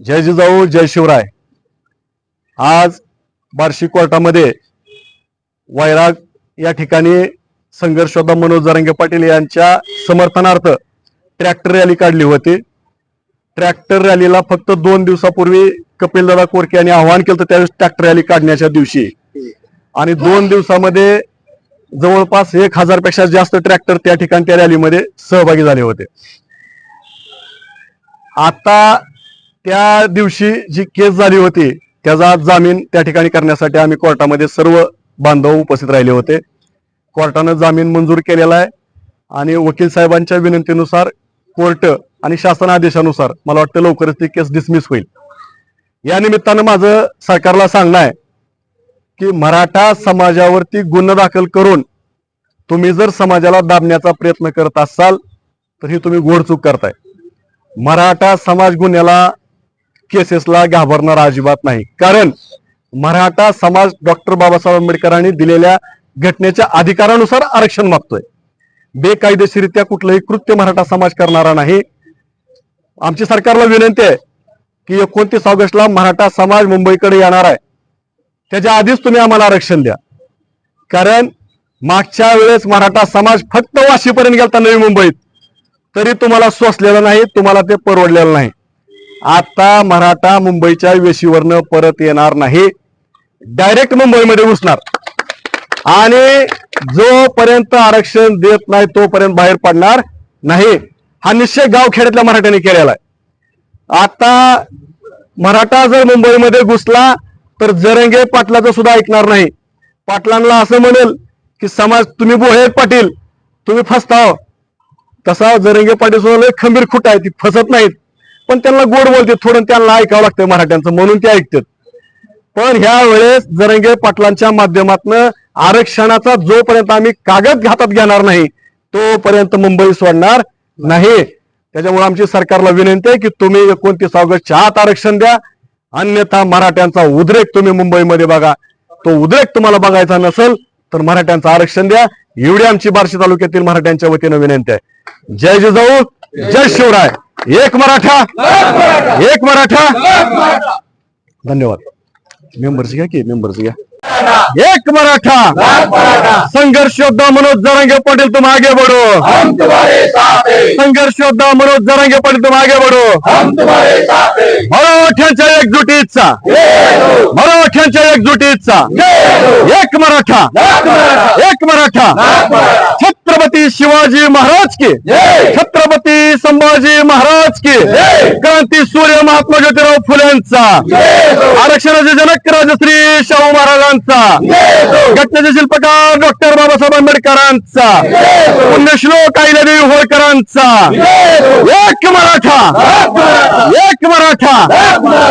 जय जिजाऊ जय शिवराय. आज बार्शी कोर्टामध्ये वैराग या ठिकाणी संघर्षोद्धा मनोज जरंगे पाटील यांच्या समर्थनार्थ ट्रॅक्टर रॅली काढली होती. ट्रॅक्टर रॅलीला फक्त दोन दिवसापूर्वी कपिलदादा कोरके यांनी आवाहन केलं त्यावेळेस ट्रॅक्टर रॅली काढण्याच्या दिवशी. आणि दोन दिवसामध्ये जवळपास एक हजारपेक्षा जास्त ट्रॅक्टर त्या ठिकाणी त्या रॅलीमध्ये सहभागी झाले होते. आता त्या दिवशी जी केस झाली होती त्याचा जामीन त्या ठिकाणी करण्यासाठी आम्ही कोर्टामध्ये सर्व बांधव उपस्थित राहिले होते. कोर्टानं जामीन मंजूर केलेला आहे आणि वकील साहेबांच्या विनंतीनुसार कोर्ट आणि शासन आदेशानुसार मला वाटतं लवकरच ती केस डिसमिस होईल. या निमित्तानं माझं सरकारला सांगणं आहे की मराठा समाजावरती गुन्हा दाखल करून तुम्ही जर समाजाला दाबण्याचा प्रयत्न करत असाल तर ही तुम्ही गोडचूक करताय. मराठा समाज गुन्ह्याला केसेसला घाबरणार अजिबात नाही. कारण मराठा समाज डॉक्टर बाबासाहेब आंबेडकरांनी दिलेल्या घटनेच्या अधिकारानुसार आरक्षण मागतोय. बेकायदेशीरित्या कुठलंही कृत्य मराठा समाज करणारा नाही. आमची सरकारला विनंती आहे की एकोणतीस ऑगस्टला मराठा समाज मुंबईकडे येणार आहे. त्याच्या आधीच तुम्ही आम्हाला आरक्षण द्या. कारण मागच्या वेळेस मराठा समाज फक्त वाशीपर्यंत गेलता नवी मुंबईत. तरी तुम्हाला सोसलेलं नाही तुम्हाला ते परवडलेलं नाही. आता मराठा मुंबईच्या वेशीवरनं परत येणार नाही. डायरेक्ट मुंबईमध्ये घुसणार. आणि जोपर्यंत आरक्षण देत नाही तोपर्यंत बाहेर पडणार नाही. हा निश्चय गावखेड्यातल्या मराठ्यांनी केलेला आहे. आता मराठा जर मुंबईमध्ये घुसला तर जरंगे पाटलाचं सुद्धा ऐकणार नाही. पाटलांना असं म्हणेल की समाज तुम्ही बोहे पाटील. तुम्ही फसताव हो. तसा जरंगे पाटील सुद्धा खंबीर खुट आहे. ती फसत नाहीत. पण त्यांना गोड बोलते थोडं त्यांना ऐकावं लागतंय मराठ्यांचं म्हणून ते ऐकतात. पण ह्या वेळेस जरंगे पाटलांच्या माध्यमातून आरक्षणाचा जोपर्यंत आम्ही कागद हातात घेणार नाही तोपर्यंत मुंबई सोडणार नाही. त्याच्यामुळे आमची सरकारला विनंती आहे की तुम्ही एकोणतीस ऑगस्टच्या आत आरक्षण द्या. अन्यथा मराठ्यांचा उद्रेक तुम्ही मुंबईमध्ये बघा. तो उद्रेक तुम्हाला बघायचा नसेल तर मराठ्यांचं आरक्षण द्या. एवढी आमची बार्शी तालुक्यातील मराठ्यांच्या वतीनं विनंती आहे. जय जिजाऊ जय शिवराय. एक मराठा एक मराठा. धन्यवाद. मेंबर्स घ्या की मेंबर्स घ्या. एक मराठा. संघर्ष योद्धा मनोज जरांगे पाटील तुम आगे बढ़ो. हम तुम्हारे साथ संघर्ष योद्धा मनोज जरांगे पाटील तुम आगे बढ़ो. हम तुम्हारे साथ मराठ्यांच्या एकजुटीचा. मराठ्यांच्या एकजुटीचा. एक मराठा. एक मराठा. छत्रपती शिवाजी महाराज की छत्रपती संभाजी महाराज की. क्रांती सूर्य महात्मा ज्योतिराव फुलेंचा आरक्षणाचे जनक राजश्री शाहू महाराजांचा घटनेचे शिल्पकार डॉक्टर बाबासाहेब आंबेडकरांचा पुण्यश्लोक अहिल्यादेवी होळकरांचा एक मराठा एक मराठा.